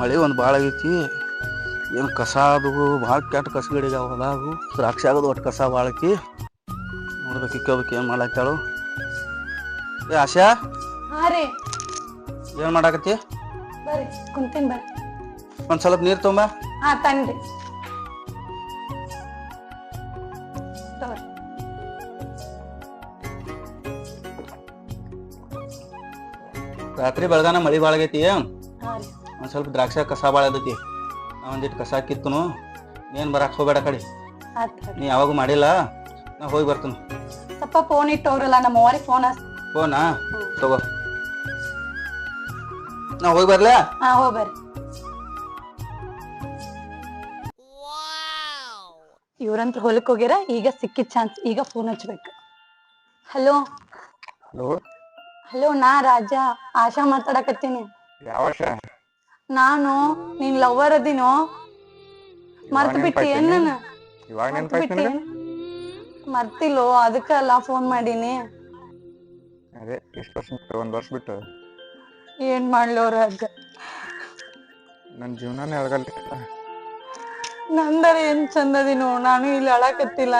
ಮಳೆ ಒಂದು ಭಾಳ ಐತಿ. ಏನು ಕಸ ಅದು ಭಾಳ ಕೆಟ್ಟ ಕಸಗಳಿಗಾವ ಹೊಲಾಗು ದ್ರಾಕ್ಷಿ ಆಗೋದು ಒಟ್ಟು ಕಸ ಭಾಳ ಐತಿ. ನೋಡ್ಬೇಕು ಇಕ್ಕೋಬೇಕು ಏನು ಮಾಡ್ಲಾಕ್ತಾಳು. ಏ ಆಶಾ? ರೀ. ಏನು ಮಾಡಾಕತ್ತಿ? ಬರ್ರಿ ಕುಂತೀನಿ ಬರ್ರಿ. ಒಂದು ಸ್ವಲ್ಪ ನೀರು ತುಂಬ. ಹಾ ತನ್ರಿ. ತಗೋರಿ. ರಾತ್ರಿ ಬೆಳಗಾನ ಮಳೆ ಭಾಳ ಆಗೈತಿ ಒಂದು ಸ್ವಲ್ಪ ದ್ರಾಕ್ಷಿ ಕಸ ಭಾಳ ಅದೈತಿ ನಾ ಒಂದಿಟ್ಟು ಕಸ ಕಿತ್ತನು ಏನ್ ಬರಕ್ಕೆ ಹೋಗ್ಬೇಡ ಕಡೆ. ನೀ ಯಾವಾಗೂ ಮಾಡಿಲ್ಲ ನಾ ಹೋಗಿ ಬರ್ತೀನಿ. ಸ್ವಲ್ಪ ಫೋನ್ ಇಟ್ಟವ್ರಲ್ಲ ಹೋಗ್ರಲ್ಲ ನಮ್ಮ ಅವ್ರಿಗೆ ಫೋನ್ ಫೋನಾ ತಗೋ. ನಾ ಹೋಗಿ ಬರ್ಲಾ? ಹಾ ಹೋಗ್ ಬರ್ರಿ. ಇವ್ರಂತ್ರ ಹೊಲಕ್ಕೆ ಹೋಗ್ಯಾರ ಈಗ ಸಿಕ್ಕಿದ್ ಚಾನ್ಸ್ ಈಗ ಫೋನ್ ಹಚ್ಬೇಕು. ಹಲೋ ಹಲೋ ಹಲೋ ನಾ ರಾಜ ಆಶಾ ಮಾತಾಡಕತ್ತೀನಿ. ಯಾವ ನಾನು ನೀನ್ ಲವರ್ ಅದಿನೋ? ಮರ್ತ್ ಬಿಟ್ಟಿ ಏನ್ ಇವಾಗ ನೆನಪಾಯ್ತು ಮರ್ತಿಲ್ಲೋ ಅದಕ್ಕಲ್ಲ ಫೋನ್ ಮಾಡೀನಿ. ಅದೇ ಎಷ್ಟು ವರ್ಷ ಬಿಟ್ಟು ಒಂದು ವರ್ಷ ಬಿಟ್ಟು. ಏನ್ ಮಾಡ್ಲೋ ಅದ ನನ್ನ ಜೀವನನೇ ಅಳಗಲ್ಲ ನಂದರ ಏನ್ ಚಂದದಿನೋ ನಾನು ಇಲ್ಲಿ ಅಳಕತ್ತಿಲ್ಲ.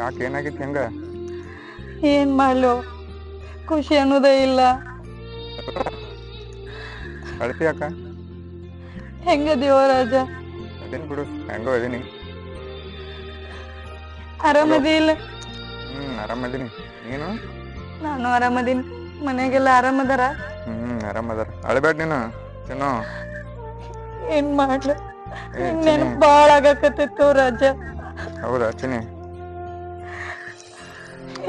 ಯಾಕೆ ಏನಾಗಿತ್ತು ಹೆಂಗ? ಏನ್ ಮಾಡ್ಲೋ ಖುಷಿ ಅನ್ನೋದೇ ಇಲ್ಲ. ಅಳ್ತಿ ಅಕ್ಕ. ಹೆಂಗ ರಾಜ ಅದೇನು ಬಿಡು ಹೆಂಗೋ ಇದೀನಿ. ಆರಾಮದಿಲ್ಲ ಹ್ಮ್ ಆರಾಮದೀನಿ. ನೀನು? ನಾನು ಆರಾಮದೀನಿ. ಮನೆಗೆಲ್ಲ ಆರಾಮದಾರ? ಹ್ಮ್ ಆರಾಮದಾರ. ಅಳಬೇಡ ನೀನು ಏನೋ ಏನ್ ಮಾಡ್ಲ? ಏ, ನೆನಪು ಬಾಳ ಆಗಕತ್ತಿತ್ತು ರಾಜ. ಹೌದಾ ಚಿನಿ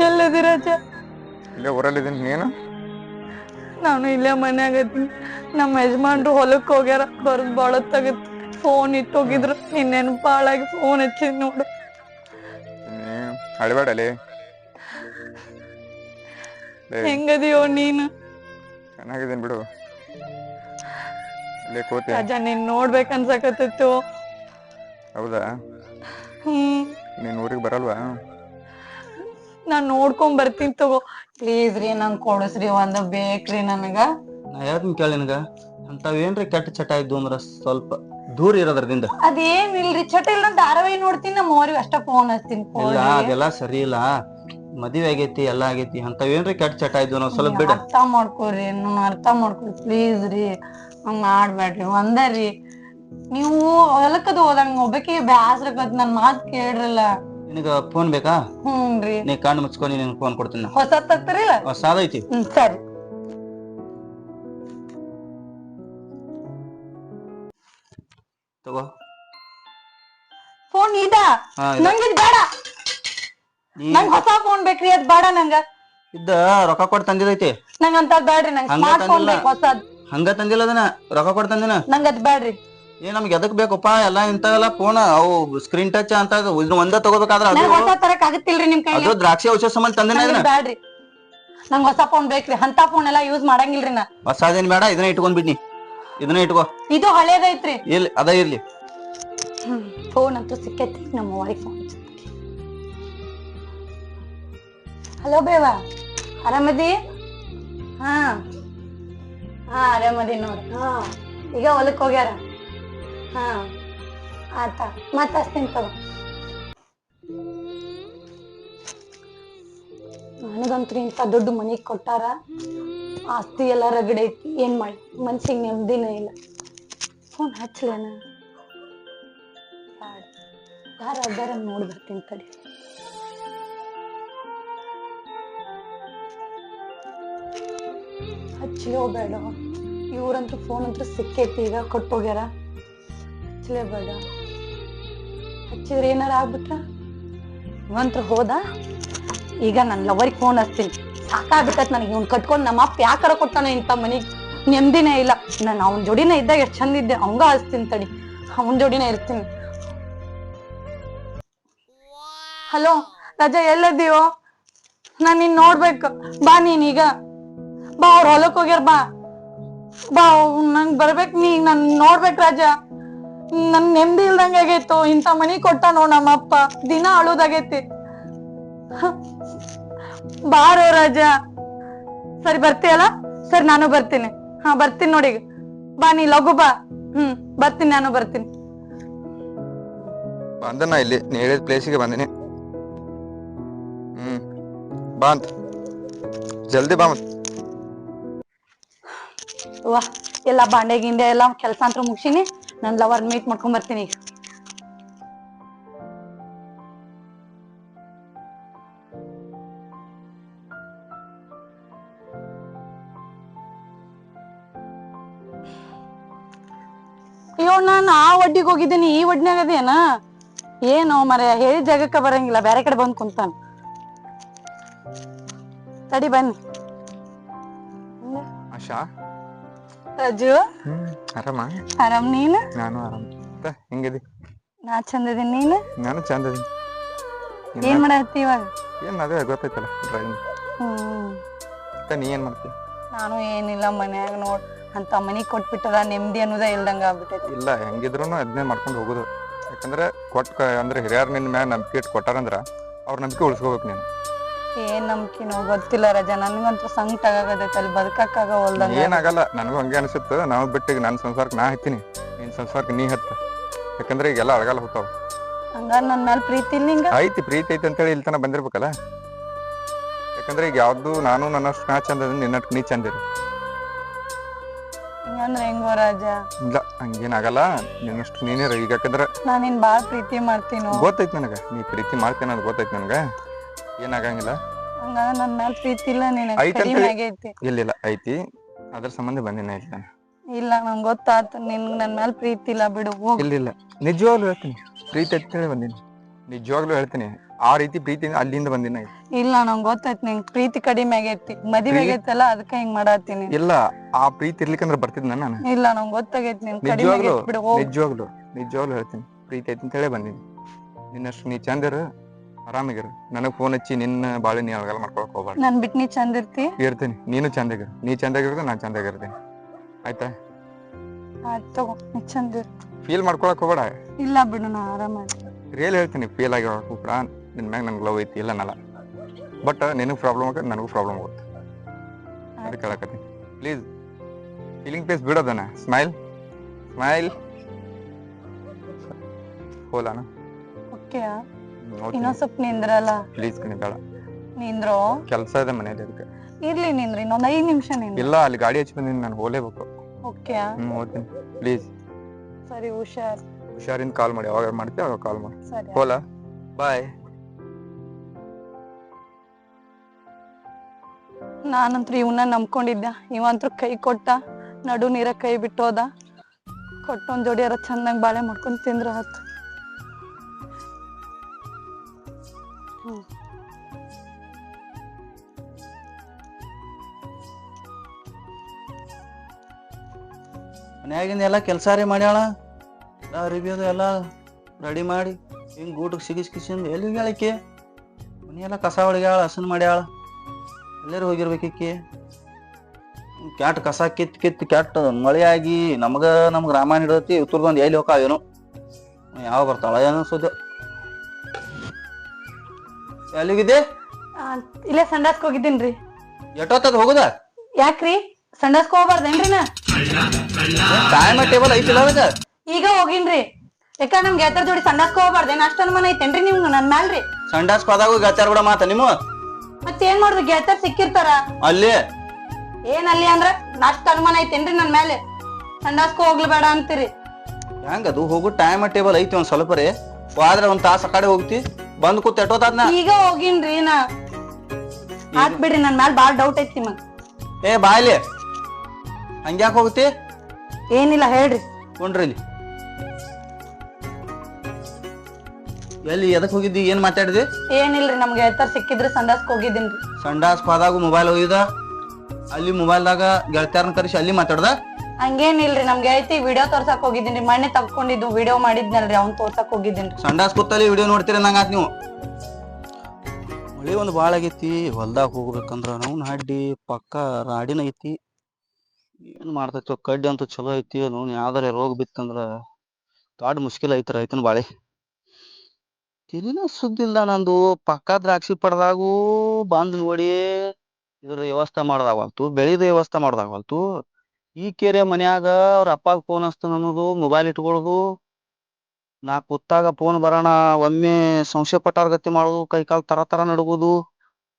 ಎಲ್ಲದಿ ರಾಜ? ಇಲ್ಲೇ ಊರಲ್ಲಿದ್ದೀನಿ. ನೀನು? ನಾನು ಇಲ್ಲೇ ಮನ್ಯಾಗ ನಮ್ಮ ಯಜಮಾನ್ರು ಹೊಲಕ್ ಹೋಗ್ಯಾರ. ಬರೋದ್ ಬಾಳ ತಗತ್ ಫೋನ್ ಇಟ್ಟೋಗಿದ್ರು ಪಾಳಾಗಿ ನೆನಪು ಫೋನ್ ಹಚ್ಚಿದ್ ನೋಡು. ಅಳಬೇಡಲಿ. ಹೆಂಗದಿಯೋ ನೀನು? ಚೆನ್ನಾಗಿದ್ದೀನಿ ಬಿಡು. ಇಲ್ಲೇ ಕೂತಿ. ರಾಜ ನೀನ್ ನೋಡ್ಬೇಕ ಅನ್ಸಕತ್ತಿತ್ತು ಹೌದಾ? ಹ್ಮ್. ನೀನ್ ಊರಿಗೆ ಬರಲ್ವಾ? ನಾನ್ ನೋಡ್ಕೊಂಡ್ ಬರ್ತೀನಿ ತಗೋ. ಪ್ಲೀಸ್ ರೀ ನಂಗ್ ಕೊಡಸ್ರಿ ಒಂದ್ ಬೇಕ್ರಿ ನನಗ. ನಾ ಹೇಳ್ತೀನಿ ಕೇಳಿ ನಿನಗ. ಏನ್ರಿ ಕೆಟ್ಟ ಚಟ ಇದ್ದು ಅಂದ್ರ ಸ್ವಲ್ಪ ದೂರ ಇರೋದ್ರದಿಂದ. ಅದೇನ್ ಇಲ್ರಿ ಚಟ ಇಲ್ಲ ಧಾರಾವಾಹಿ ನೋಡ್ತೀನಿ ನಮ್ಮ ಅವ್ರಿಗೆ ಅಷ್ಟ ಫೋನ್ ಹಚ್ತೀನಿ ಇಲ್ಲ ಅದೆಲ್ಲ ಸರಿ ಇಲ್ಲ. ಮದುವೆ ಆಗೈತಿ ಎಲ್ಲ ಆಗೈತಿ ಏನ್ರಿ ಕೆಟ್ಟ ಚಟ ಇದ್ದು ನಾವು ಸ್ವಲ್ಪ ಬಿಡ. ಅರ್ಥ ಮಾಡ್ಕೊರಿ ನನ್ನ ಅರ್ಥ ಮಾಡ್ಕೊರಿ ಪ್ಲೀಸ್ ರೀ. ಹಂಗ್ ಮಾಡ್ಬೇಡ್ರಿ ಒಂದ ರೀ. ನೀವು ಹೊಲಕ್ಕದು ಹೋದಂಗ ಒಬ್ಬಕಿ ಬ್ಯಾಸ್ರಕತ್ ನನ್ ಮಾತ್ ಕೇಳ್ರಲ್ಲ. ನಿನಗ ಫೋನ್ ಬೇಕಾ? ಹ್ಞೂನ್ರಿ ನೀ ಕಣ್ಣು ಮುಚ್ಕೊಂಡು ನಿನಗೆ ಫೋನ್ ಕೊಡ್ತೀನಿ ಹೊಸ ತಗ್ತಾರಿಲ್ಲ ಹೊಸ ಹ್ಮ್ ಸರಿ. ತಗೋ. ಫೋನ್ ಇದ? ಹಾ ಇದು. ನಂಗಿದ್ ಬೇಡ. ನಂಗ್ ಹೊಸ ಫೋನ್ ಬೇಕ್ರಿ ಅದ್ ಬೇಡ ನಂಗ. ಇದ್ದ ರೊಕ್ಕ ಕೊಟ್ಟು ತಂದಿದೈತಿ. ನಂಗ್ ಅಂತ ಬೇಡ್ರಿ ನಂಗ್ ಹಂಗ ಸ್ಮಾರ್ಟ್ ಫೋನ್ ತಂದಿಲ್ಲ. ಬೇಕು ಹೊಸದ್. ಹಂಗ ತಂದಿಲ್ಲ ಅದನ್ನ ರೊಕ್ಕ ಕೊಟ್ಟು ತಂದಿನ. ನಂಗ್ ಅದ್ ಬೇಡ್ರಿ. ಏ ನಮ್ಗೆ ಎದಕ್ ಬೇಕಪ್ಪ? ಎಲ್ಲ ಇಂಥವೆಲ್ಲ ಫೋನ್ ಅವು ಸ್ಕ್ರೀನ್ ಟಚ್ ಅಂತ ಒಂದ ಒಂದೇ ತಗೋಬೇಕಾದ್ರ ಅದು ನಂಗ್ ಹೊಸ ತರಕ್ ಆಗತ್ತಿಲ್ರಿ ನಿಮ್ ಕೈಲಿ. ಅದು ದ್ರಾಕ್ಷಿ ಔಷಧ ಸಂಬಂಧ ತಂದಿನ ನಂಗ್ ಇದನ್ನ? ಇದ್ ಬೇಡ್ರಿ ನಂಗ್ ಹೊಸ ಫೋನ್ ಬೇಕ್ರಿ. ಅಂತ ಫೋನ್ ಎಲ್ಲ ಯೂಸ್ ಮಾಡಂಗಿಲ್ರಿ ನಾ. ಹೊಸದೇನ್ ಬೇಡ ಇದನ್ನ ಇಟ್ಕೊಂಡ್ ಬಿಡ್ನಿ. ಇದನ್ನ ಇಟ್ಕೋ. ಇದು ಹಳೇದೈತ್ರಿ. ಇಲ್ಲಿ ಅದ ಇರ್ಲಿ. ಫೋನ್ ಅಂತೂ ಸಿಕ್ಕೈತಿ ನಮ್ಮ ಅವ್ರಿಗೆ ಫೋನ್ ಹಲೋ ಬೇವಾ. ಆರಾಮದಿ? ಹಾ. ಹಾ ಆರಾಮದಿ ನೋಡ್. ಹಾ. ಈಗ ಹೊಲಕ್ ಹೋಗ್ಯಾರ? ಹಾ, ಆತ ಮತ್ತ ಹಚ್ತೀನಿ ತಗೋ. ನನಗಂತೂ ಇಂಥ ದೊಡ್ಡ ಮನೆ ಕೊಟ್ಟಾರ? ಆಸ್ತಿ ಎಲ್ಲ ರಗಡೆ ಐತಿ, ಏನ್ ಮಾಡಿ, ಮನ್ಸಿಗೆ ನೆಮ್ಮದಿನೇ ಇಲ್ಲ. ಫೋನ್ ಹಚ್ಲೇನ. ಯಾರ ಅದಾರ ನೋಡಿ ಬರ್ತೀನಿ ಹಚ್ಚಲೋ ಬೇಡ ಇವ್ರಂತೂ ಫೋನ್ ಅಂತೂ ಸಿಕ್ಕೈತಿ, ಈಗ ಕೊಟ್ಟೋಗ್ಯಾರ ಹಚ್ಚಲೇ ಬೇಡ. ಹಚ್ಚಿದ್ರೆ ಏನಾರ ಆಗ್ಬಿಟ್ರ? ಇವಂತ್ರ ಹೋದ? ಈಗ ನನ್ನ ಲವರಿಗೆ ಫೋನ್ ಹಚ್ತೀನಿ. ಸಾಕಾಗ್ಬಿಟ್ಟತ್ ನನಗೆ. ಇವ್ನು ಕಟ್ಕೊಂಡು ನಮ್ಮ ಅಪ್ಪ ಯಾಕಾರ ಕೊಟ್ಟಾನ ಇಂಥ ಮನೆಗೆ. ನೆಮ್ಮದಿನೇ ಇಲ್ಲ. ನಾನು ಅವನ ಜೋಡಿನ ಇದ್ದಾಗ ಎಷ್ಟು ಚಂದ ಇದ್ದೆ. ಅವಂಗ ಹಚ್ತೀನಿ ತಡಿ. ಅವನ ಜೋಡಿನ ಇರ್ತೀನಿ. ಹಲೋ, ರಾಜಾ ಎಲ್ಲದೀವೋ ನಾನು ನಿನ್ ನೋಡ್ಬೇಕು. ಬಾ ನೀನೀಗ ಬಾ, ಅವ್ರ ಹೊಲಕ್ ಹೋಗ್ಯಾರ, ಬಾ. ಬಾ ನಂಗ್ ಬರ್ಬೇಕು ನೀ. ನನ್ ನೋಡ್ಬೇಕು, ರಾಜ. ನನ್ ನೆಮ್ಮದಿ ಇಲ್ದಂಗ ಆಗೈತು ಇಂಥ ಮನಿ ಕೊಟ್ಟನೋ ನಮ್ಮಪ್ಪ. ದಿನ ಅಳುದಾಗೈತಿ. ಬಾರೋ ರಾಜ. ಸರಿ ಬರ್ತೀಯಲ್ಲ? ಸರಿ ನಾನು ಬರ್ತೀನಿ. ಹಾ ಬರ್ತೀನಿ ನೋಡಿ ಬಾ ನೀ ಲಘು ಬಾ. ಹ್ಮ್ ಬರ್ತೀನಿ ನಾನು ಬರ್ತೀನಿ. ಬಂದನ ಇಲ್ಲಿ. ನೀ ಹೇಳಿದ ಪ್ಲೇಸಿಗೆ ಬಂದಿನಿ. ಹ್ಮ್ ಬಾ ಅಂತ. ಜಲ್ದಿ ಬಾ ಮತ್. ವಾ ಎಲ್ಲ ಬಾಂಡೆ ಗಿಂಡೆ ಎಲ್ಲ ಕೆಲಸ ಅಂತ ಮುಗಿಸಿನಿ. ನನ್ ಲವರ್ ಮೀಟ್ ಮಾಡ್ಕೊಂಡ್ ಬರ್ತೀನಿ. ಅಯ್ಯೋ, ನಾನು ಆ ಒಡ್ಡಿಗೆ ಹೋಗಿದ್ದೀನಿ, ಈ ಒಡ್ನ್ಯಾಗ ಅದೇನ? ಏನು ಮರ ಹೇಳಿದ ಜಾಗಕ್ಕೆ ಬರಂಗಿಲ್ಲ ಬೇರೆ ಕಡೆ ಬಂದು ಕುಂತಾನ. ತಡಿ ಬನ್ನಿ. ಆಶಾ? ರಾಜು? ಹ್ಮ್ ಆರಾಮ? ಆರಾಮ್ ನೀನು? ನಾನು ಆರಾಮ. ಮತ್ತೆ ಹೆಂಗಿದಿ? ನಾ ಚಂದ ಇದೀನಿ ನೀನು? ನಾನು ಚಂದ ಇದೀನಿ ಏನ್ ಮಾಡತ್ತಿ ಇವಾಗ? ಏನ್ ಅದೇ ಗೊತ್ತೈತಲ್ಲ ಡ್ರೈವಿಂಗ್ ಹ್ಮ್. ಮತ್ತೆ ನೀ ಏನ್ ಮಾಡ್ತಿ? ನಾನು ಏನಿಲ್ಲ ಮನ್ಯಾಗ ನೋಡ್ ಅಂತ ಮನಿ ಕೊಟ್ಬಿಟ್ಟದ ನೆಮ್ಮದಿ ಅನ್ನೋದ ಇಲ್ದಂಗ ಆಗ್ಬಿಟ್ಟೈತಿ. ಇಲ್ಲ ಹೆಂಗಿದ್ರು ಅದನ್ನೇ ಮಾಡ್ಕೊಂಡು ಹೋಗುದು. ಯಾಕಂದ್ರೆ ಕೊಟ್ಟ ಅಂದ್ರೆ ಹಿರಿಯರ್ ನಿನ್ ಮ್ಯಾಗ ನಂಬಿಕೆ ಇಟ್ಟು ಕೊಟ್ಟಾರಂದ್ರ ಅವ್ರ ನಂಬಿಕೆ ಉಳಿಸ್ಕೋಬೇಕು ನೀನು. ಏನ್ ನಂಬಿಕೆನೋ ಗೊತ್ತಿಲ್ಲ ರಜಾ. ನನ್ಗಂತೂ ಸಂಕಟ ಆಗತೈತಿ ಅಲ್ಲಿ ಆಗೋ ಹೊಲ್ದಂಗ. ಏನಾಗಲ್ಲ ನನಗೂ ಹಂಗೆ ಅನಿಸುತ್ತೆ. ನಾವು ಬಿಟ್ಟು ಈಗ ನನ್ನ ಸಂಸಾರಕ್ಕೆ ನಾ ಹತ್ತೀನಿ ನಿನ್ ಸಂಸಾರಕ್ಕೆ ನೀ ಹತ್ತ. ಯಾಕಂದ್ರೆ ಈಗೆಲ್ಲ ಅಳಗಾಲ ಹೋಗ್ತಾವ. ಹಂಗಾರ ನನ್ನ ಮ್ಯಾಲ ಪ್ರೀತಿ ಇಲ್ಲ ನಿಂಗ? ಐತಿ ಪ್ರೀತಿ ಐತಿ ಅಂತೇಳಿ ಇಲ್ಲಿ ತನಕ ಬಂದಿರ್ಬೇಕಲ್ಲ? ಯಾಕಂದ್ರೆ ಈಗ ಯಾವ್ದು ನಾನು ನನ್ನಷ್ಟು ನಾ ಚಂದ ಅದೀನಿ, ನಿನ್ನಷ್ಟು ನೀ ಚಂದ ಇರು. ಹಿಂಗಂದ್ರ ಹೆಂಗೋ ರಾಜ? ಇಲ್ಲ ಹಂಗೇನಾಗಲ್ಲ. ನಿನ್ನಷ್ಟು ನೀನೇ ಇರು. ಈಗ ಯಾಕಂದ್ರೆ ನಾನು ನಿನ್ ಬಾಳ್ ಪ್ರೀತಿ ಮಾಡ್ತೀನೋ ಗೊತ್ತೈತಿ ನನಗೆ. ನೀ ಪ್ರೀತಿ ಮಾಡ್ತೇನೆ ಗೊತ್ತೈತಿ ನನಗೆ. ಏನಾಗಂಗಿಲ್ಲ. ಹಂಗ ನನ್ ಮ್ಯಾಲ ಪ್ರೀತಿ ಇಲ್ಲ ನಿನಗ ಐತ್ ಕಡಿಮೆ ಆಗೈತಿ. ಇಲ್ಲ ಇಲ್ಲ ಐತಿ. ಅದ್ರ ಸಂಬಂಧ ಬಂದಿನ ಐತಿ ನಾನು. ಇಲ್ಲ ನಂಗೆ ಗೊತ್ತಾತ ನಿನ್ ನನ್ ಮ್ಯಾಲ ಪ್ರೀತಿ ಇಲ್ಲ ಬಿಡು ಹೋಗ್. ಇಲ್ಲ ಇಲ್ಲ. ನಿಜವಾಗ್ಲೂ ಹೇಳ್ತೀನಿ. ಪ್ರೀತಿ ಅಂತೇಳಿ ಬಂದಿನಿ. ನಿಜವಾಗ್ಲೂ ಹೇಳ್ತೀನಿ. ಆ ರೀತಿ ಪ್ರೀತಿ ಅಲ್ಲಿಂದ ಬಂದಿನ ಐತಿ. ಇಲ್ಲ ನಂಗೆ ಗೊತ್ತಾಯ್ತು ನಿಂಗೆ ಪ್ರೀತಿ ಕಡಿಮೆ ಆಗೈತಿ. ಮದುವೆ ಆಗೈತಲ್ಲ ಅದಕ್ಕೆ ಹಿಂಗ್ ಮಾಡಾತೀನಿ ಇಲ್ಲ ಆ ಪ್ರೀತಿ ಇರ್ಲಿಕ್ಕಂದ್ರೆ ಬರ್ತಿದ್ನ ನಾನು. ಇಲ್ಲ ನಂಗೆ ಗೊತ್ತಾಗೈತಿ ನಿನ್ ಕಡಿಮೆ ನಿಜವಾಗ್ಲೂ ಆಗೈತಿ ಬಿಡು ಹೋಗ್. ನಿಜವಾಗ್ಲು ನಿಜವಾಗ್ಲು ಹೇಳ್ತೀನಿ. ಪ್ರೀತಿ ಐತಿ ಅಂತೇಳಿ ಬಂದಿನಿ. ನಿನ್ನಷ್ಟು ನೀ ಚಂದಿರು ಆರಾಮಾಗಿರು ನನಗ್ ಫೋನ್ ಹಚ್ಚಿ ನಿನ್ನ ಬಾಳಿ ನೀ ಅಳಗಲ್ಲ ಮಾಡ್ಕೊಳಕ್ ಹೋಗ್ಬಾರ್ದು ನನ್ ಬಿಟ್ಟು ನೀ ಚಂದ ಇರ್ತಿ. ಇರ್ತೀನಿ. ನೀನು ಚಂದಾಗಿರು ನೀ ಚಂದಾಗಿರೋದು ನಾನು ಚಂದಾಗಿರ್ತೀನಿ ಆಯ್ತಾ? ಆಯ್ತು ತಗೋ ನೀ ಚಂದ ಇರು. ಫೀಲ್ ಮಾಡ್ಕೊಳಕ್ ಹೋಗ್ಬೇಡ. ಇಲ್ಲ ಬಿಡು ನಾ ಆರಾಮ ರಿಯಲ್ ಹೇಳ್ತೀನಿ ಫೀಲ್ ಆಗಿರೋಕು ಕೂಡ ನಿನ್ ಮ್ಯಾಗ ನನ್ಗೆ ಲವ್ ಐತಿ ಇಲ್ಲ ನಲ್ಲ. ಬಟ್ ನಿನಗೆ ಪ್ರಾಬ್ಲಮ್ ಆಗುತ್ತೆ ನನಗೂ ಪ್ರಾಬ್ಲಮ್ ಆಗುತ್ತೆ. ಅದಕ್ಕೆ ಹೇಳಕತ್ತೀನಿ. ಪ್ಲೀಸ್ ಫೀಲಿಂಗ್ ಪ್ಲೇಸ್ ಬಿಡೋದನ ಸ್ಮೈಲ್ ಸ್ಮೈಲ್ ಹೋಲಾನ? ಓಕೆ ಇನ್ನೊಂದ್ ಸ್ವಲ್ಪ ನಿಂದ್ರಲ್ಲ? ಪ್ಲೀಸ್ ಕಣಿ ಬೇಡ. ನಿಂದ್ರು? ಕೆಲಸ ಇದೆ ಮನೇಲಿ ಅದಕ್ಕೆ. ಇರ್ಲಿ ನಿಂದ್ರಿ ಇನ್ನೊಂದ್ ಐದ್ ನಿಮಿಷ ನಿಂದ್ರು. ಇಲ್ಲ ಅಲ್ಲಿ ಗಾಡಿ ಹಚ್ಚಿ ಬಂದಿನಿ ನಾನು ಹೋಲೇಬೇಕು. ಓಕೆ. ಹ್ಮ್ ಹೋಗ್ತೀನಿ. ಪ್ಲೀಸ್. ಸರಿ ಹುಷಾರ್. ಹುಷಾರಿಂದ ಕಾಲ್ ಮಾಡಿ ಯಾವಾಗ ಮಾಡ್ತೀವಿ ಅವಾಗ ಕಾಲ್ ಮಾಡಿ. ಸರಿ. ಹೋಲಾ. ಬಾಯ್. ನಾನಂತ್ರ ಇವನ್ನ ನಂಬ್ಕೊಂಡಿದ್ದೆ. ಇವಂತ್ರು ಕೈ ಕೊಟ್ಟ ನಡು ನೀರ ಕೈ ಬಿಟ್ಟೋದ. ಕೊಟ್ಟೊಂದ್ ಜೋಡಿಯಾರ ಚಂದಂಗ್ ಬಾಳೆ ಮಾಡ್ಕೊಂಡ್ ತಿಂದ್ರ ಹತ್ತು ಮನ್ಯಾಗಿಂದ ಎಲ್ಲ ಕೆಲಸ ರೀ ಮಾಡ್ಯಾಳ. ಎಲ್ಲ ಅರಿಬಿಯೋದು ಎಲ್ಲ ರೆಡಿ ಮಾಡಿ, ಹಿಂಗೆ ಊಟಕ್ಕೆ ಸಿಗಿಸ್ ಕಿಸಿಂದ ಎಲ್ಲಿಗೆ ಹೇಳಿಕೆ ಮನೆಯೆಲ್ಲ ಎಲ್ಲ ಕಸ ಹೊಡ್ಗ್ಯಾಳ ಹಸನ್ ಮಾಡ್ಯಾಳ. ಎಲ್ಲರೂ ಹೋಗಿರ್ಬೇಕಿಕ್ಕಿ ಕ್ಯಾಟ್ ಕಸ ಕಿತ್ ಕಿತ್ ಕ್ಯಾಟ್ ಮಳೆಯಾಗಿ ನಮಗ ನಮ್ಗೆ ರಾಮಾಯಣ ಇಡತಿ ಉತ್ತರದೊಂದು ಎಲ್ಲಿ ಹೋಗ ಯಾವಾಗ ಯಾವ ಬರ್ತಾಳ, ಏನೋ ಸುದ್ದಿ ಎಲ್ಲಿಗಿದೆ ಆ, ಇಲ್ಲೇ ಸಂಡಾಸ್ಕ್ ಹೋಗಿದ್ದೀನ್ರಿ ಎಷ್ಟೊತ್ತದ ಹೋಗುದ? ಯಾಕ್ರಿ? ಸಂಡಾಸ್ಕ್ ಹೋಗ್ಬಾರ್ದೇನ್ರಿ ನಾ? ಟೈಮ್ ಟೇಬಲ್ ಐತಿಲ್ಲ ಈಗ ಈಗ ಹೋಗಿನ್ರಿ ಯಾಕ ನಮ್ ಗೆಳತರ ಜೋಡಿ ಸಂಡಾಸ್ಕ್ ಹೋಗ್ಬಾರ್ದೇನ್ ಅಷ್ಟ ಅನುಮಾನ ಐತೇನ್ರಿ ನಿಮ್ಗ ನನ್ ಮ್ಯಾಲ್ರಿ ಸಂಡಾಸ್ ಹೋದಾಗ ಗಾಚಾರ ಕೂಡ ಮಾತ ನಿಮ್ಮ ಮತ್ತೇನ್ ಮಾಡುದು? ಗೆಳತರ್ ಸಿಕ್ಕಿರ್ತಾರ. ಅಲ್ಲಿ? ಏನ್ ಅಲ್ಲಿ ಅಂದ್ರ ಅಷ್ಟ ಅನುಮಾನ ಐತೇನ್ರಿ ನನ್ ಮೇಲೆ ಸಂಡಾಸ್ಕ್ ಹೋಗ್ಲಿ ಬೇಡ ಅಂತೀರಿ ಹೆಂಗದು ಹೋಗು ಟೈಮ್ ಟೇಬಲ್ ಐತಿ ಒಂದ್ ಸ್ವಲ್ಪ ರೀ. ಆದ್ರೆ ಒಂದ್ ತಾಸ ಆ ಕಡೆ ಹೋಗ್ತಿ. ಬಂದ್ ಕೂತ್ ಎಟ್ಟೋತಾದ್ನ ಈಗ ಹೋಗಿನ್ರಿ ನಾ. ಆತ್ ಬಿಡ್ರಿ ನನ್ ಮ್ಯಾಲ ಬಾಳ್ ಡೌಟ್ ಐತಿ ನಿಮಗ್. ಏ ಬಾಯ್ಲಿ. ಹಂಗ್ಯಾಕ್ ಹೋಗ್ತಿ? ಏನಿಲ್ಲ ಹೇಳ್ರಿ. ಕೊಂಡ್ರಿ ಇಲ್ಲಿ. ಎಲ್ಲಿ ಎದಕ್ ಹೋಗಿದ್ದಿ ಏನ್ ಮಾತಾಡಿದಿ? ಏನಿಲ್ರಿ ನಮ್ಗೆ ಎತ್ತರ ಸಿಕ್ಕಿದ್ರೆ ಸಂಡಾಸ್ಕ್ ಹೋಗಿದ್ದೀನಿ ಸಂಡಾಸ್ ಹೋದಾಗು ಮೊಬೈಲ್ ಹೋಗಿದ ಅಲ್ಲಿ ಮೊಬೈಲ್ದಾಗ ಗೆಳತ್ಯಾರನ್ನ ಕರೆಸಿ ಅಲ್ಲಿ ಮಾತಾಡ್ದ? ಹಂಗೇನಿಲ್ರಿ, ನಮ್ಗೆ ಐತಿ ವಿಡಿಯೋ ತೋರ್ಸಕ್ ಹೋಗಿದ್ದೀನಿ. ಮೊನ್ನೆ ತಕ್ಕೊಂಡಿದ್ದು ವಿಡಿಯೋ ಮಾಡಿದ್ನಲ್ರಿ, ಅವ್ನ್ ತೋರ್ಸಕ್ ಹೋಗಿದ್ದೀನಿ. ಸಂಡಾಸ್ ಕೂತಲ್ಲಿ ವಿಡಿಯೋ ನೋಡ್ತೀರ ನಂಗಾತ್ ನೀವು? ಮಳೆ ಒಂದು ಭಾಳ ಆಗೈತಿ, ಹೊಲ್ದಾಗ ಹೋಗ್ಬೇಕಂದ್ರ ನಾವು ನಾಡಿ ಪಕ್ಕ ರಾಡಿನ ಐತಿ. ಏನ್ ಮಾಡ್ತೈತಿ, ಕಡ್ಡಿ ಅಂತೂ ಚಲೋ ಐತಿ ನೋನ್ ಯಾವ್ದಾರ ರೋಗ ಬಿತ್ತಂದ್ರ ದೊಡ್ಡ ಮುಷ್ಕಿಲ್ ಐತಿ ರೈತನ ಬಾಳೆ. ತಿರಿನ ಸುದ್ದಿಲ್ಲ ನಂದು, ಪಕ್ಕ ದ್ರಾಕ್ಷಿ ಪಡ್ದಾಗೂ ಬಂದ್ ನೋಡಿ ಇದ್ರ ವ್ಯವಸ್ಥೆ ಮಾಡ್ದಾಗವಲ್ತು ಬೆಳಿದ ವ್ಯವಸ್ಥೆ ಮಾಡ್ದಾಗವಲ್ತು ಈ ಕೇರೆ ಮನ್ಯಾಗ ಅವ್ರ ಅಪ್ಪಾಗ ಫೋನ್ ಹಚ್ತಾನ ಅನ್ನೋದು ಮೊಬೈಲ್ ಇಟ್ಕೊಳ್ಳೋದು ನಾ ಕುತ್ತಾಗ ಫೋನ್ ಬರೋಣ, ಒಮ್ಮೆ ಸಂಶಯ ಪಟ್ಟಾರ ಗತಿ ಮಾಡೋದು, ಕೈ ಕಾಲು ತರ ತರ ನಡುಗೋದು.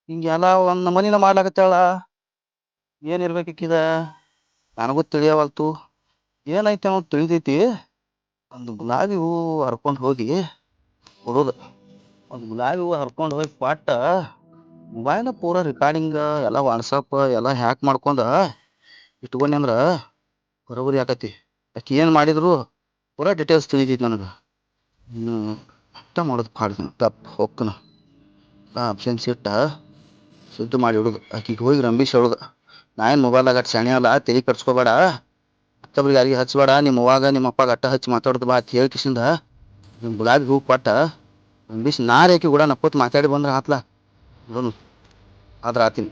ಹಿಂಗೆಲ್ಲ ಒಂದ್ ನಮನಿನ ಮಾಡ್ಲಾಕತ್ತಾಳ. ಏನಿರ್ಬೇಕಿದ ನನಗೂ ತಿಳಿಯವಲ್ತು. ಏನೈತೆ ಅನ್ನೋದು ತಿಳಿದೈತಿ. ಒಂದು ಗುಲಾಬಿ ಹೂವು ಹರ್ಕೊಂಡು ಹೋಗಿ ಕೊಡೋದು. ಒಂದು ಗುಲಾಬಿ ಹೂವು ಹರ್ಕೊಂಡು ಹೋಗಿ ಕೊಟ್ಟ ಮೊಬೈಲ್ ಪೂರ ರೆಕಾರ್ಡಿಂಗ್ ಎಲ್ಲ ವಾಟ್ಸಪ್ ಎಲ್ಲ ಹ್ಯಾಕ್ ಮಾಡ್ಕೊಂಡ ಇಟ್ಕೊಂಡೆ ಅಂದ್ರೆ ಬರೋಬ್ಬರಿ ಆಕತಿ. ಆಕೆ ಏನು ಮಾಡಿದ್ರು ಪೂರಾ ಡೀಟೇಲ್ಸ್ ತಿಳಿತೈತಿ ನನಗೆ. ಇನ್ನು ಅಷ್ಟ ಮಾಡೋದು ಭಾಳ ತಪ್ಪು ಹೊಕ್ಕನ. ಆಪ್ಷನ್ಸ್ ಇಟ್ಟ ಸುದ್ದಿ ಮಾಡಿ ಹುಡುಗ. ಆಕಿಗೆ ಹೋಗಿ ರಂಬಿಸಿ ಹುಡುಗ ನಾ ಏನು ಮೊಬೈಲ್ದಾಗ ಅಟ್ ಸೆಣೆ ಅಲ್ಲ, ತಲೆ ಕಟ್ಸ್ಕೊಬೇಡ ಮತ್ತೊಬ್ರಿಗೆ ಯಾರಿಗೆ ಹಚ್ಬೇಡ ನಿಮ್ಮ ಅವ್ವಾಗ ನಿಮ್ಮ ಅಪ್ಪಾಗ ಅಟ್ಟ ಹಚ್ಚಿ ಮಾತಾಡೋದು ಬಾ ಅಂತ ಹೇಳಿ ನಿಮ್ಮ ಗುಲಾಬಿ ಹೂ ಕೊಟ್ಟ. ರಂಬಿಸಿ ನಾ ರೇಖೆ ಕೂಡ ನಪ್ಪತ್ತು ಮಾತಾಡಿ ಬಂದ್ರೆ ಆತ್ಲ. ಅದ್ರ ಆದ್ರೆ ಆತೀನಿ.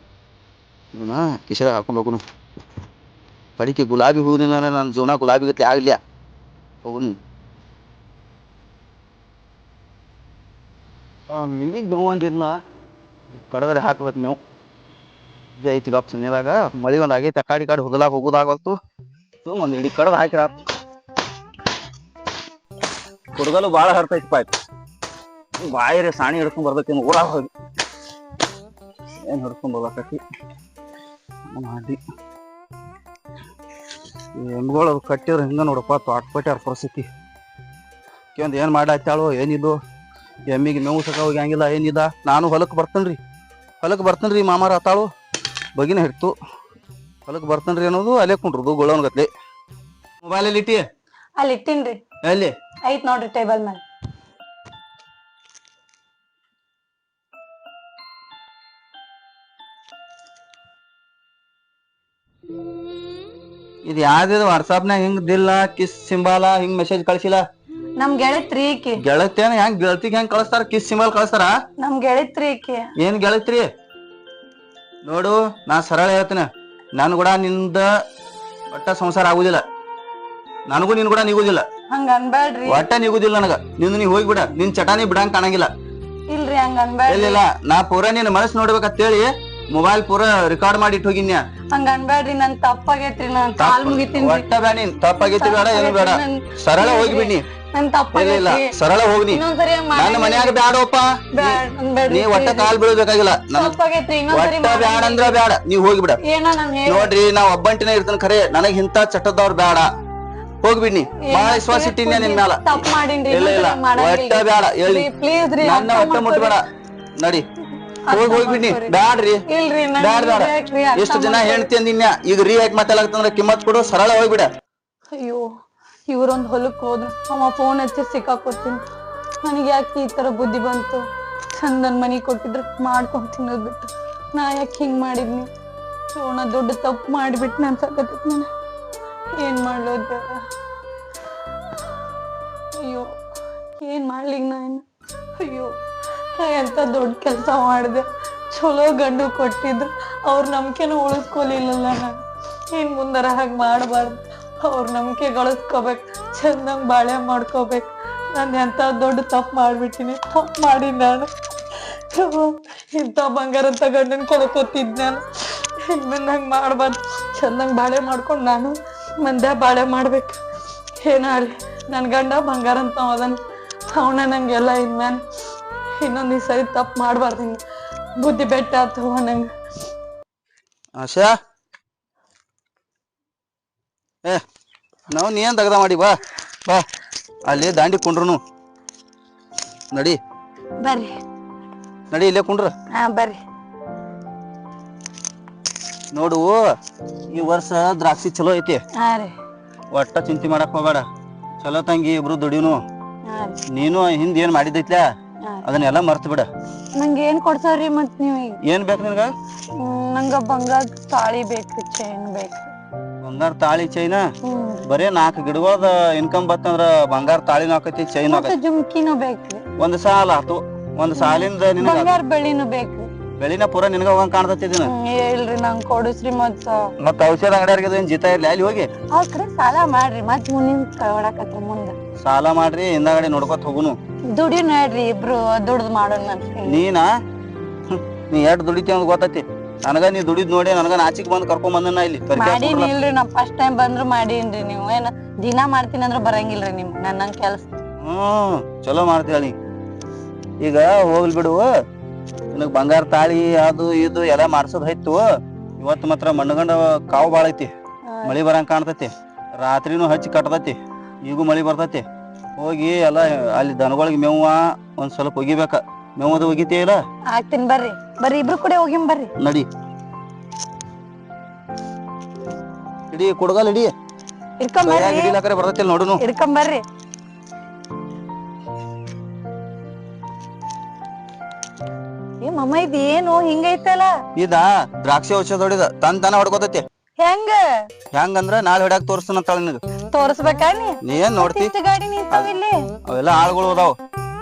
ಇವನ ಕಿಶೆದಾಗ ಹಾಕೊಂಡು ಹೋಗುನು. ಪಡಿಕೆ ಗುಲಾಬಿ ಹೂವಿನ ನನ್ನ ಜೀವನ ಗುಲಾಬಿ ಗತ್ಲೆ ಆಗ್ಲಿಯ ಅವನು ನಿಮಗೆ ನೋವು ಅಂದಿಲ್ಲ ಕಡದ್ರೆ ಹಾಕ್ಬೇಕು ಇದು ಐತಿ ಗಪ್ ಸನ್ನಿದಾಗ ಮಳಿ ಒಂದು ಆಗೈತೆ ಕಾಡಿ ಕಾಡಿ ಹೋಗಲಾಗ ಹೋಗೋದಾಗತ್ತು ತುಂಬ ಒಂದು ಇಡೀ ಕಡದ ಹಾಕಿರ ಕುಡ್ಗಲು ಭಾಳ ಹರ್ತೈತಿ ಪಾಯ್ತು ಬಾಯಿರಿ ಸಾಣಿ ಹಿಡ್ಕೊಂಡ್ ಬರ್ಬೇಕೇನು ಊರಾಗ ಹೋಗಿ. ಏನ್ ಹಿಡ್ಕೊಂಡ್ ಬರ್ಬೇಕಿ ಮಾಡಿ. ಅದು ಕಟ್ಟಿದ್ರೆ ಹಿಂಗ ನೋಡಪ್ಪ ತೋಟಪಟ್ಟಾರ ಪರಿಸ್ಥಿತಿ. ಕೇಂದ್ರ ಏನು ಮಾಡ್ಲಾತ್ತಾಳು ಏನಿದು ಎಮ್ಮಿಗೆ ಮೇವು ಸಕ ಹೋಗಿ ಹಂಗಿಲ್ಲ ಏನಿಲ್ಲ. ನಾನು ಹೊಲಕ್ಕೆ ಬರ್ತೇನ್ರಿ. ಹೊಲಕ್ಕೆ ಬರ್ತೇನ್ರಿ ಮಾಮಾರ ಆತಾಳು. ಬಗಿನ ಹಿಡ್ತು. ಹೊಲಕ್ಕೆ ಬರ್ತೇನ್ರಿ ಅನ್ನೋದು ಅಲ್ಲೇ ಕುಂಡ್ರದು ಗೊಳವನ್ ಮೊಬೈಲ್ ಮೊಬೈಲಲ್ಲಿ ಇಟ್ಟಿ? ಅಲ್ಲಿ ಇಟ್ಟಿನ್ರಿ. ಎಲ್ಲಿ? ಐತ್ ನೋಡ್ರಿ ಟೇಬಲ್ ಮೇಲೆ ಇದು ಯಾವ್ದು ವಾಟ್ಸಾಪ್ನಾಗ ಹಿಂಗ್ ದಿಲ್ಲ ಕಿಸ್ ಸಿಂಬಾಲ ಹಿಂಗ್ ಮೆಸೇಜ್ ಕಳ್ಸಿಲ್ಲ. ನಮ್ ಗೆಳತ್ರಿ ಈಕಿ. ಗೆಳತಿಯನ್ ಹೆಂಗ್ ಗೆಳತಿಗೆ ಹೆಂಗ್ ಕಳಿಸ್ತಾರ? ಕಿಸ್ ಸಿಂಬಲ್ ಕಳಿಸ್ತಾರ? ನಮ್ ಗೆಳತ್ರಿ ಈಕಿ. ಏನ್ ಗೆಳತ್ರಿ? ನೋಡು ನಾ ಸರಳ ಹೇಳ್ತೀನಿ. ನನ್ ಕೂಡ ನಿಂದ ಒಟ್ಟ ಸಂಸಾರ ಆಗುದಿಲ್ಲ. ನನಗೂ ನಿನ್ ಕೂಡ ನಿಗುದಿಲ್ಲ. ಹಂಗ ಅನ್ಬೇಡ್ರಿ ಒಟ್ಟ ನಿಗುದಿಲ್ಲ ನನಗ. ನಿಂದು ನೀ ಹೋಗ್ಬಿಡ ನಿನ್ ಚಟಾನಿ ಬಿಡಂಗ್ ಕಾಣಂಗಿಲ್ಲ. ಇಲ್ರಿ ಹಂಗ ಅನ್ಬೇಡ ಇಲ್ಲ ನಾ ಪೂರ ನಿನ್ ಮನಸ್ ನೋಡ್ಬೇಕಂತೇಳಿ ಮೊಬೈಲ್ ಪೂರ ರೆಕಾರ್ಡ್ ಮಾಡಿ ಇಟ್ಟು ಹೋಗಿನ್ಯಾ? ಹಂಗ ಅನ್ಬೇಡ್ರಿ ನನ್ ತಪ್ಪಾಗೈತ್ರಿ ನಾನ್ ಕಾಲ್ ಮುಗಿತೀನಿ. ಒಟ್ಟ ಬೇಡ ನೀನ್ ತಪ್ಪಾಗೈತಿ ಬೇಡ ಏನು ಬೇಡ. ಸರಳ ಹೋಗಿ ಬಿಡ್ನಿ. ಇಲ್ಲ ತಪ್ಪಾಗೈತ್ರಿ ಸರಳ ಹೋಗ್ನಿ ಇನ್ನೊಂದ್ಸರಿ ಹಂಗ್ ನನ್ನ. ಮನ್ಯಾಗ ಬ್ಯಾಡಪ್ಪ. ಬ್ಯಾಡ್ ಅನ್ಬ್ಯಾಡ್ರಿ ನೀ ಒಟ್ಟ ಕಾಲ್ ಬೀಳ್ಬೇಕಾಗಿಲ್ಲ ನನ್ನ ತಪ್ಪಾಗೈತ್ರಿ ಇನ್ನೊಂದ್ಸರಿ ಒಟ್ಟ ಬ್ಯಾಡ ಅಂದ್ರ ಬ್ಯಾಡ. ನೀವ್ ಹೋಗ್ಬಿಡ ಏನೋ ನಾನ್ ಹೇಳಿ ನೋಡ್ರಿ ನಾ ಒಬ್ಬಂಟಿನ ಇರ್ತೇನೆ ಖರೆ. ನನಗ್ ಇಂತ ಚಟದವ್ರ ಬ್ಯಾಡ. ಹೋಗ್ಬಿಡ್ನಿ ಬಹಳ ವಿಶ್ವಾಸ ಇಟ್ಟಿನ್ಯಾ ನಿನ್ ಮ್ಯಾಲ. ತಪ್ಪ ಮಾಡಿನ್ರಿ ಇಲ್ಲ ಇಲ್ಲ. ಒಟ್ಟ ಬ್ಯಾಡ. ಹೇಳಿ ಪ್ಲೀಸ್ ರೀ ನನ್ನ ಒಟ್ಟ ಮುಟ್ಬೇಡ. ನಡಿ. ಹೋಗಿ ಹೋಗ್ಬಿಡ್ನಿ ಬ್ಯಾಡ್ರಿ. ಇಲ್ರಿ ಬ್ಯಾಡ ಬ್ಯಾಡ ಎಷ್ಟು ಜನ ಹೇಳ್ತಿ ಅಂದಿನ್ಯಾ? ಈಗ ರೀ ಯಾಕೆ ಮಾತಾಡಕತ್ತಂದ್ರ ಕಿಮ್ಮತ್ ಕೊಡು ಸರಳ ಹೋಗ್ಬಿಡ. ಅಯ್ಯೋ ಇವ್ರೊಂದ್ ಹೊಲಕ್ ಹೋದ್ರು. ಅವ ಫೋನ್ ಹಚ್ಚಿ ಸಿಕ್ಕಾಕೊತೀನಿ ನನಗೆ ಯಾಕೆ ಈ ತರ ಬುದ್ಧಿ ಬಂತು? ಚಂದನ್ ಮನಿ ಕೊಟ್ಟಿದ್ರು ಮಾಡ್ಕೊಂಡ್ ತಿನ್ನೋದ್ ಬಿಟ್ಟು. ನಾ ಯಾಕೆ ಹಿಂಗ್ ಮಾಡಿದ್ನಿ? ಸೋಣ ದೊಡ್ಡ ತಪ್ಪು ಮಾಡಿಬಿಟ್ಟು ಅನ್ಸಕತ್ತೈತಿ ನಾನು ಏನ್ ಮಾಡ್ಲೋದ್ ಬೇಡ. ಅಯ್ಯೋ ಏನ್ ಮಾಡ್ಲಿಗ್ ನಾನು? ಅಯ್ಯೋ. ಎಂತ ದೊಡ್ಡ ಕೆಲಸ ಮಾಡಿದೆ? ಚಲೋ ಗಂಡು ಕೊಟ್ಟಿದ್ರು. ಅವ್ರ ನಂಬಿಕೆನ ಉಳಿಸ್ಕೊಲಿಲ್ಲಲ್ಲ ನಾನು. ಇನ್ ಮುಂದರ ಹಾಗೆ ಮಾಡಬಾರ್ದು. ಅವ್ರ ನಂಬಿಕೆ ಗಳಿಸ್ಕೋಬೇಕು ಚಂದಂಗ್ ಬಾಳೆ ಮಾಡ್ಕೋಬೇಕು. ನಾನು ಎಂತ ದೊಡ್ಡ ತಪ್ಪು ಮಾಡ್ಬಿಟ್ಟಿನಿ. ತಪ್ಪು ಮಾಡಿ ನಾನು. ಇಂಥ ಬಂಗಾರ ತಗೊಂಡನ್ ಕಳ್ಕೊತಿದ್ ನಾನು. ಇನ್ಮೇಲೆ ಹಂಗೆ ಮಾಡಬಾರ್ದು. ಚಂದಂಗೆ ಬಾಳೆ ಮಾಡ್ಕೊಂಡು ನಾನು ಮಂದ್ಯ ಬಾಳೆ ಮಾಡ್ಬೇಕು. ಏನಾಗಲಿ ನನ್ನ ಗಂಡ ಬಂಗಾರ ಅಂತ ಅದನ್. ಅವನ ನಂಗೆಲ್ಲ ಇನ್ಮೇಲೆ ಇನ್ನೊಂದು ಈ ಸರಿ ತಪ್ಪು ಮಾಡಬಾರ್ದು ಹಿಂಗೆ ಬುದ್ಧಿ ಬೆಟ್ಟ ಆತು ನಂಗೆ ಆಶಾ? ಏ ನಾವು ನೀ ಏನ್ ತೆಗ್ದ ಮಾಡಿ ಬಾ. ಬಾ. ಅಲ್ಲಿ ದಾಂಡಿ ಕುಂಡ್ರು ನಡಿ. ಬರ್ರಿ. ನಡಿ ಇಲ್ಲೇ ಕುಂಡ್ರ. ಹಾ ಬರ್ರಿ. ನೋಡು ಈ ವರ್ಷ ದ್ರಾಕ್ಷಿ ಚಲೋ ಐತಿ. ಹಾ ರೀ. ಒಟ್ಟ ಚಿಂತೆ ಮಾಡಕ್ ಹೋಗ್ಬೇಡ. ಚಲೋ ತಂಗಿ ಇಬ್ರು ದುಡಿನು ಹಾ ನೀನು ಹಿಂದ್ ಏನ್ ಮಾಡಿದೈತ್ಲ. ಅದನ್ನೆಲ್ಲ ಮರ್ತು ಬಿಡ. ನಂಗೆ ಏನ್ ಕೊಡ್ತಾರಿ ಮತ್ ನೀವ್ ಈಗ? ಏನ್ ಬೇಕು ನಿನಗ? ಹ್ಮ್, ನಂಗ ಬಂಗಾರ ತಾಳಿ ಬೇಕು ಚೈನ್ ಬೇಕು. ಬಂಗಾರ ತಾಳಿ ಚೈನ್ ಹ್ಮ್. ಬರೇ ನಾಲ್ಕು ಗಿಡಗಳದ ಇನ್ಕಮ್ ಬತ್ತಂದ್ರ ಬಂಗಾರ ತಾಳಿನೂ ಆಕತಿ ಚೈನ್ ಮತ್ತೆ ಆಕತಿ. ಜುಮ್ಕಿನೂ ಬೇಕು. ಒಂದ್ ಸಾಲ ಆತು. ಒಂದ್ ಸಾಲಿಂದ ನಿನಗ ಬಂಗಾರ ಬೆಳ್ಳಿನ ಬೇಕು. ಬೆಳಿನ ಪೂರ ನಿನಗ ಹೋಗಂಗ್ ಕಾಣ್ತೈತಿ ಇದನ್ನ. ಹ್ಮ್, ಇಲ್ರಿ ನಂಗ್ ಕೊಡಿಸ್ರಿ ಮತ್ತ ಮತ್ತ ಔಷಧ ಅಂಗಡಿಯಾರಿಗೆ ಏನ್ ಜಿತ ಇರ್ಲಿ ಅಲ್ಲಿ ಹೋಗಿ. ಆ ಕಡೆ ಸಾಲ ಮಾಡ್ರಿ ಮತ್ ಮುಂದಿನ ಕೊಡಕತ್ತ ಮುಂದ. ಸಾಲ ಮಾಡ್ರಿ ಹಿಂದಾಗಡೆ ನೋಡ್ಕೊತ ಹೋಗುನು. ದುಡಿ ನೋಡ್ರಿ ಇಬ್ರು ದುಡ್ದು ಮಾಡೋಣ ನೀನಾ? ನೀ ಎಷ್ಟ್ ದುಡಿತಿ ಅಂತ ಗೊತ್ತೈತಿ. ನನಗ ನೀ ದುಡಿದ್ ನೋಡಿ ನನಗ ನಾಚಿಕ್ ಬಂದ್ ಕರ್ಕೊಂಡ್ ಬಂದನ ಇಲ್ಲಿ. ಕರ್ಕ್ಯಾಕ್ ಮಾಡೀನಿ. ಇಲ್ರಿ ನಾ ಫಸ್ಟ್ ಟೈಮ್ ಬಂದ್ರು ಮಾಡೀನ್ರಿ ನೀವು. ಏನ ದಿನ ಮಾಡ್ತೀನಿ ಅಂದ್ರ ಬರಂಗಿಲ್ರಿ ನಿಮ್ ನನ್ನ ಕೆಲ್ಸ. ಹ್ಮ್ ಚಲೋ ಮಾಡ್ತೀವಿ ಈಗ ಹೋಗ್ಲಿ ಬಿಡು. ನಿನಗ್ ಬಂಗಾರ ತಾಳಿ ಅದು ಇದು ಎಲ್ಲ ಮಾಡ್ಸೋದ್ ಹೈತು ಇವತ್ತು ಮಾತ್ರ ಮಣ್ಣಗಂಡ ಕಾವು ಬಾಳ ಐತಿ ಮಳಿ ಬರಂಗ್ ಕಾಣ್ತೈತಿ. ರಾತ್ರಿನೂ ಹಚ್ಚಿ ಕಟ್ತತಿ. ಈಗೂ ಮಳಿ ಬರ್ತೈತಿ. ಹೋಗಿ ಎಲ್ಲ ಅಲ್ಲಿ ದನಗಳಿಗೆ ಮೇವ ಒಂದ್ ಸ್ವಲ್ಪ ಒಗಿಬೇಕ. ಮೇವದ ಒಗಿತೀಯ ಇಲ್ಲ? ಆಗ್ತೀನಿ ಬರ್ರಿ. ಬರ್ರಿ ಇಬ್ರು ಕೂಡ ಹೋಗಿಮ್ ಬರ್ರಿ. ನಡಿ. ಇಡಿ ಕುಡ್ಗಲ್ ಇಡಿ. ಇಡ್ಕೊಂಡ್ ಕೈಯಾಗ್ ಬರ್ರಿ ಹಿಡಿಲಾಕರೆ ಬರ್ತೈತಿ ನೋಡುನು. ಇಡ್ಕೊಂಡ್ ಬರ್ರಿ. ಏ ಮಮ್ಮ ಇದೇನು? ಹಿಂಗೈತಲ್ಲ? ಇದ ದ್ರಾಕ್ಷಿ ಔಷಧ ಹೊಡಿದ. ತನ್ ತನ ಹೊಡ್ಕೋತೈತಿ. ಹೆಂಗ? ಹೆಂಗಂದ್ರ ನಾಳೆ ಹೊಡ್ಯಾಕ ತೋರಿಸ್ತಾನ ತಳ ನಿನಗ. ತೋರಿಸ್ಬೇಕಾ ನೀ? ನೀ ಏನ್ ನೋಡ್ತಿ? ಇಷ್ಟು ಗಾಡಿ ನಿಂತಾವ ಇಲ್ಲಿ. ಅವೆಲ್ಲ ಆಳ್ಗಳು ಅದಾವ.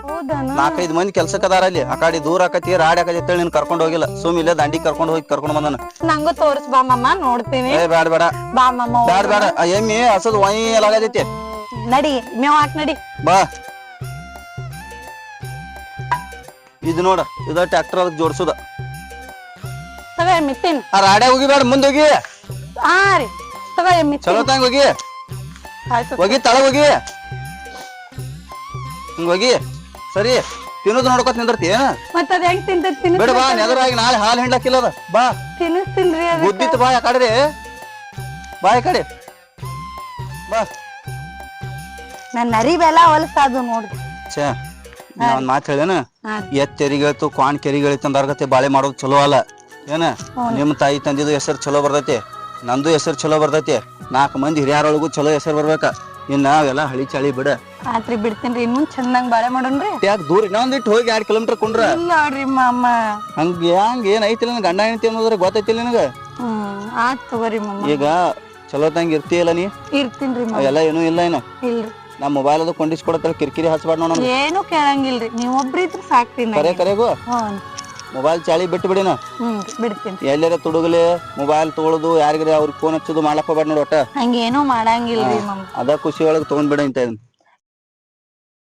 ಹೌದಾನ? ನಾಲ್ಕೈದು ಮಂದಿ ಕೆಲ್ಸಕ್ಕೆ ಅದಾರ ಅಲ್ಲಿ. ಆ ಕಡೆ ದೂರ ಆಕತಿ ರಾಡಿ ಆಕತಿ ಅಂತೇಳಿ ನೀನ್ ಕರ್ಕೊಂಡು ಹೋಗಿಲ್ಲ. ಸುಮ್ ಇಲ್ಲೇ ದಂಡಿ ಕರ್ಕೊಂಡು ಹೋಗಿ ಕರ್ಕೊಂಡ್ ಬಂದನ. ನಂಗೂ ತೋರ್ಸ್ ಬಾ ಮಮ್ಮ ನೋಡ್ತೀನಿ. ಏ ಬ್ಯಾಡ ಬೇಡ ಬಾ ಮಮ್ಮ ಬ್ಯಾಡ ಬೇಡ ಎಮ್ಮಿ ಹಸದ್ ವೈ ಎಲ್ಲಾಗತೈತಿ ನಡಿ ಮೇವ್ ಹಾಕ್ ನಡಿ. ಬಾ. ಇದು ನೋಡ ಇದ ಟ್ರ್ಯಾಕ್ಟರ್ ಅದಕ್ಕೆ ಜೋಡ್ಸುದ. ತಗೋ ಮಿತ್ತಿನ್ ಆ ರಾಡ್ಯಾಗ ಹೋಗಿ ಬೇಡ ಮುಂದ್ ಹೋಗಿ. ಹಾ ರೀ ತಗೋ ಚಲೋ ತಂಗ ಹೋಗಿ. ಆಯ್ತು ಹೋಗಿ ತಳ ಹೋಗಿ. ಹಿಂಗ್ ಹೋಗಿ. ಸರಿ ತಿನ್ನೋದು ನೋಡ್ಕೊತ ನಿಂದಿರ್ತಿ ಏನ? ಮತ್ತ ಅದ್ ಹೆಂಗ್ ಬಿಡ ಬಾ ನೆದರಾಗಿ ನಾಳೆ ಹಾಲು ಅದ. ಬಾ. ತಿನ್ನಿಸ್ತೀನ್ರಿ ಅದಕ್ಕ. ಬುದ್ಧಿತ್ ಬಾ ಯಾಕಡ್ರಿ ಬಾ ಯಾಕಡೆ ಬಾ. ನನ್ ಅರಿವೆಲ್ಲ ಹೊಲಸಾದು ನೋಡ್ರಿ ಛೇ ನಾ ಒಂದ್ ಮಾತು ಹಾ. ಎತ್ ಕ್ವಾಣ್ ಅಂದಾರ್ಗತೆ ಬಾಳೆ ಮಾಡೋದು ಚಲೋ ಅಲ್ಲ. ಏನ? ನಿಮ್ ತಾಯಿ ತಂದಿದ್ದು ಹೆಸರು ಚಲೋ ಬರ್ತೈತಿ. ನಂದು ಹೆಸರು ಚಲೋ ಬರ್ತೈತಿ. ನಾಲ್ಕು ಮಂದಿ ಹಿರಿಯರೊಳಗೂ ಚಲೋ ಹೆಸರು ಬರ್ಬೇಕ. ಇನ್ನ ಅವೆಲ್ಲ ಹಳಿ ಚಳಿ ಬಿಡ. ಆತ್ರಿ ಬಿಡ್ತೇನ್ರಿ ಇನ್ನೂ ಚಂದಂಗ್ ಬಾಳೆ ಮಾಡೋಣ್ರಿ ಯಾಕೆ ದೂರ ಇನ್ನೊಂದಿಟ್ಟು ಹೋಗಿ ಎರಡು ಕಿಲೋಮೀಟರ್ ಕುಂಡ್ರ? ಇಲ್ಲ ನೋಡ್ರಿ ಮಾಮ. ಹಂಗ ಹಂಗ ಏನ್ ಐತಿಲ್ಲ ನನ್ ಗಂಡ ಹೆಂಡತಿ ಅನ್ನೋದ್ರ ಗೊತ್ತೈತಿಲ್ಲ ನಿನಗ? ಹ್ಮ್ ಆತ್ ತಗೋರಿ ಮಾಮ. ಈಗ ಚಲೋ ತಂಗ ಇರ್ತೀಯಲ್ಲ ನೀ? ಇರ್ತೀನ್ರಿ ಮಾಮ. ಅವೆಲ್ಲ ಏನೂ ಇಲ್ಲ ಏನು ಇಲ್ರಿ. ನಮ್ಮ ಮೊಬೈಲ್ ಅದು ಕೊಂಡಿಸ್ಕೊಡತ್ತಲ್ಲ ಕಿರಿಕಿರಿ ಹಚ್ಬಾರ್ದು ನೋಡ ಏನು ಕೇಳಂಗಿಲ್ರಿ ನೀವೊಬ್ರಿ ಒಬ್ರಿದ್ರು ಸಾಕ್ತೀನಿ ಕರೆ ಕರೆಗೂ. ಹ್ಞೂ. ಮೊಬೈಲ್ ಚಾಳಿ ಬಿಟ್ಟು ಬಿಡಿನ. ಹ್ಮ್ ಬಿಡ್ತೀನಿ. ಎಲ್ಲಾರ ತುಡುಗಲಿ ಮೊಬೈಲ್ ತೊಗೊಳುದು ಯಾರಿಗಾರ ಅವ್ರಿಗೆ ಫೋನ್ ಹಚ್ಚೋದು ಮಾಡಕ್ ಹೋಗ್ಬೇಡ ನೋಡಿ ಒಟ್ಟ. ಹಂಗೇನು ಮಾಡಂಗಿಲ್ರಿ ಮಾಮ. ಅದ ಖುಷಿ ಒಳಗೆ ತಗೊಂಡ್ಬಿಡ ಇಂತ ಇದನ್ನ